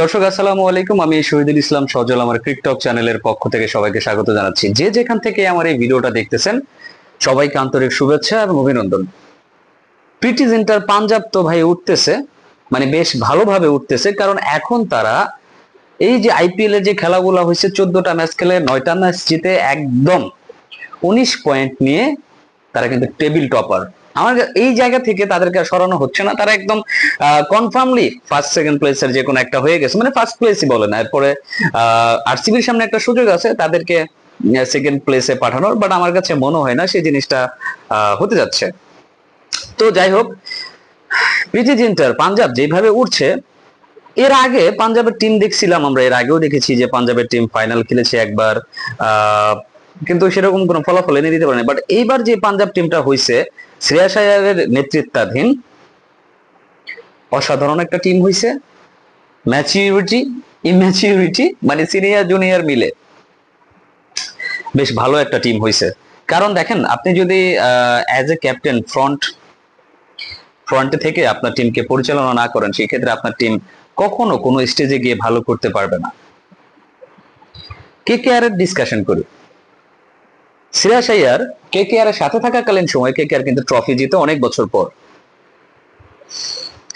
দর্শক, আসসালামু আলাইকুম। আমি শহীদুল ইসলাম সজল, আমার ক্রিকটক চ্যানেলের পক্ষ থেকে সবাইকে স্বাগত জানাচ্ছি। যে যেখান থেকে আমার এই ভিডিওটা দেখতেছেন, সবাইকে আন্তরিক শুভেচ্ছা এবং অভিনন্দন। প্রীতি জিন্টার পাঞ্জাব তো ভাই উঠতেছে মানে বেশ ভালোভাবে উঠতেছে, কারণ এখন তারা এই যে আইপিএল এর যে খেলাগুলো হয়েছে, চোদ্দটা ম্যাচ খেলে নয়টা ম্যাচ জিতে একদম উনিশ পয়েন্ট নিয়ে তারা কিন্তু টেবিল টপার। আমার এই জায়গা থেকে তাদেরকে সরানো হচ্ছে না। তারা একদম কনফার্মলি ফার্স্ট সেকেন্ড প্লেসের যে কোনো একটা হয়ে গেছে। মানে ফার্স্ট প্লেসই বলে না। এরপরে আরসিবির সামনে একটা সুযোগ আছে তাদেরকে সেকেন্ড প্লেসে পাঠানোর। বাট আমার কাছে মনে হয় না সেই জিনিসটা হতে যাচ্ছে। তো যাই হোক প্রীতি জিন্টার পাঞ্জাব যেভাবে উঠছে এর আগে পাঞ্জাবের টিম দেখছিলাম আমরা। এর আগেও দেখেছি যে পাঞ্জাবের টিম ফাইনাল খেলেছে একবার। কিন্তু সেরকম কোনো ফলাফল এনে দিতে পারেনি। বাট এইবার যে পাঞ্জাব টিমটা হয়েছে শ্রেয়াস আয়ারের নেতৃত্বাধীন অসাধারণ একটা টিম হয়েছে ম্যাচিউরিটি ইম্যাচিউরিটি মানে সিনিয়র জুনিয়র মিলে বেশ ভালো একটা টিম হয়েছে কারণ দেখেন, আপনি যদি অ্যাজ এ ক্যাপ্টেন ফ্রন্ট ফ্রন্টে থেকে আপনার টিমকে পরিচালনা না করেন সেই ক্ষেত্রে আপনার টিম কখনো কোনো স্টেজে গিয়ে ভালো করতে পারবে না। কে কে আর ডিসকাশন করি। শ্রেয়াস আয়ার কে কে আর সাথে থাকাকালীন সময় কে কে আর কিন্তু ট্রফি জিতে অনেক বছর পর।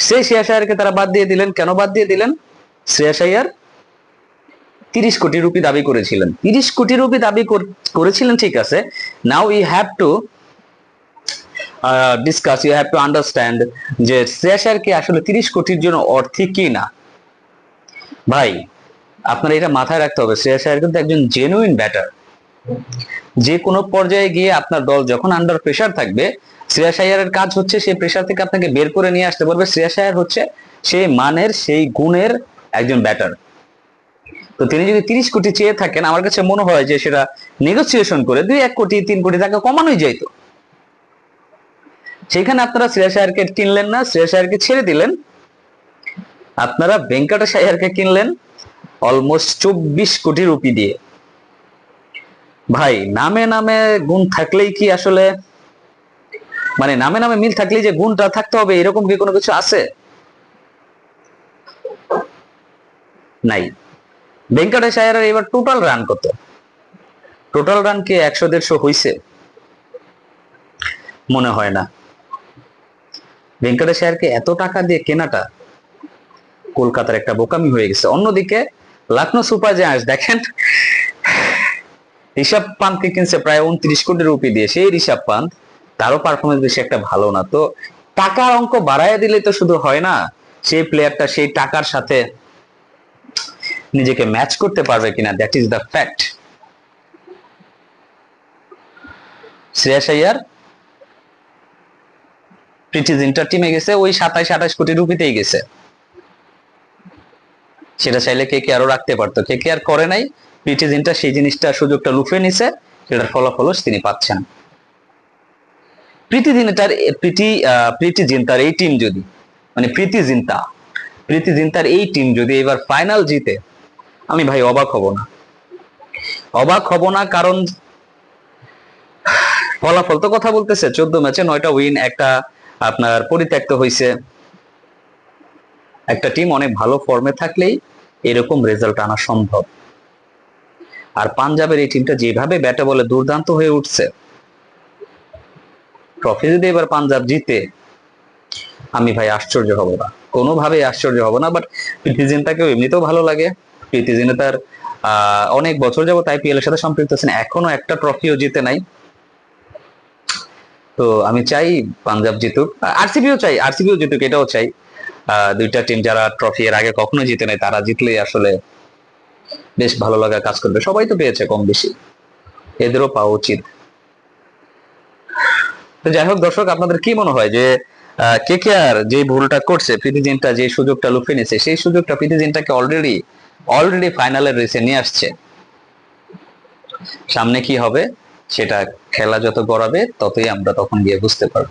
সেই শ্রেয়াস আয়ারকে তারা বাদ দিয়ে দিলেন। কেন বাদ দিয়ে দিলেন? শ্রেয়াস আয়ার তিরিশ কোটি রুপি দাবি করেছিলেন। তিরিশ কোটি রুপি দাবি করেছিলেন, ঠিক আছে। Now you have to discuss you have to understand যে শ্রেয়াস আয়ারকে আসলে তিরিশ কোটির জন্য অর্থে কি না? ভাই, আপনার এটা মাথায় রাখতে হবে। শ্রেয়াস আয়ার কিন্তু একজন জেনুইন ব্যাটার যে কোনো পর্যায়ে গিয়ে আপনার দল যখন আন্ডার প্রেসার থাকবে শ্রেয়াস আয়ারের কাজ হচ্ছে সেই প্রেসার থেকে আপনাকে বের করে নিয়ে আসতে পারবে শ্রেয়াস আয়ার হচ্ছে সেই মানের, সেই গুণের একজন ব্যাটার তো তিনি যদি তিরিশ কোটি চেয়ে থাকেন, আমার কাছে মনে হয় যে সেটা নেগোসিয়েশন করে দুই এক কোটি, তিন কোটি টাকা কমানোই যাইত সেখানে আপনারা শ্রেয়াস আয়ারকে কিনলেন না শ্রেয়াস আয়ারকে ছেড়ে দিলেন। আপনারা ভেঙ্কটেশ আয়ারকে কিনলেন অলমোস্ট চব্বিশ কোটি রুপি দিয়ে। ভাই, নামে নামে গুণ থাকলেই কি আসলে মানে নামে নামে মিল থাকলেই যে গুণটা থাকতে হবে, এরকম কি কোনো কিছু আছে? নাই। ভেঙ্কটেশ আয়ারের এবার টোটাল রান কত? টোটাল রান কি একশো, দেড়শো হইছে? মনে হয় না। ভেঙ্কটেশ আয়ারকে এত টাকা দিয়ে কেনাটা কলকাতার একটা বোকামি হয়ে গেছে। অন্যদিকে, লখনৌ সুপার জায়ান্টস দেখেন ঋষভ পান্তকে কিনছে প্রায় উনত্রিশ কোটি রুপি দিয়ে। সেই ঋষভ পান্ত, তারও পারফরমেন্স বেশি একটা ভালো না। তো টাকার অঙ্ক বাড়াইয়া দিলে তো শুধু হয় না, সেই প্লেয়ারটা সেই টাকার সাথে নিজেকে ম্যাচ করতে পারবে কিনা that is the fact Shreyas Iyer Preity জিন্টার টিমে গেছে, ওই সাতাইশ আঠাশ কোটি রুপিতেই গেছে। সেটা চাইলে কে কে আরও রাখতে পারতো। কে কে আর করে নাই প্রীতি জিন্টা সেই জিনিসটা সুযোগটা লুফে নিছে, সেটার ফলাফলও তিনি পাচ্ছেন। প্রীতি জিন্টার প্রীতি প্রীতি জিন্তার এই টিম যদি মানে প্রীতি জিন্তা প্রীতি এই টিম যদি এবার ফাইনাল জিতে, আমি ভাই অবাক হব না। অবাক হব না কারণ ফলাফল তো কথা বলতেছে, চোদ্দ ম্যাচে নয়টা উইন একটা আপনার পরিত্যক্ত হয়েছে একটা টিম অনেক ভালো ফর্মে থাকলেই এরকম রেজাল্ট আনা সম্ভব। আর পাঞ্জাবের এই টিমটা যেভাবে ব্যাটে বলে দুর্দান্ত হয়ে উঠছে ট্রফি যদি এবার পাঞ্জাব জিতে, আমি ভাই আশ্চর্য হব না। কোনোভাবেই আশ্চর্য হব না বাট প্রীতি জিন্তাকেও এমনিতেও ভালো লাগে। প্রীতি জিন্তা তার অনেক বছর যাবত আইপিএল এর সাথে সম্পৃক্ত আছেন, এখনও একটা ট্রফিও জিতে নাই। তো আমি চাই পাঞ্জাব জিতুক। আরসিবিও চাই আরসিবিও জিতুক, এটাও চাই। দুইটা টিম যারা ট্রফি এর আগে কখনো জিতে নাই তারা জিতলে আসলে বেশ ভালো লাগা কাজ করবে। সবাই তো পেয়েছে কম বেশি। এদেরও পাওয়া উচিত। তো যাই হোক দর্শক, আপনাদের কি মনে হয় যে কে কে আর যে ভুলটা করছে প্রীতি জিন্টা যে সুযোগটা লুফে নিয়েছে, সেই সুযোগটা প্রীতি জিন্টাকে অলরেডি অলরেডি ফাইনালের রেসে নিয়ে আসছে। সামনে কি হবে, সেটা খেলা যত গড়াবে, ততই আমরা তখন গিয়ে বুঝতে পারব।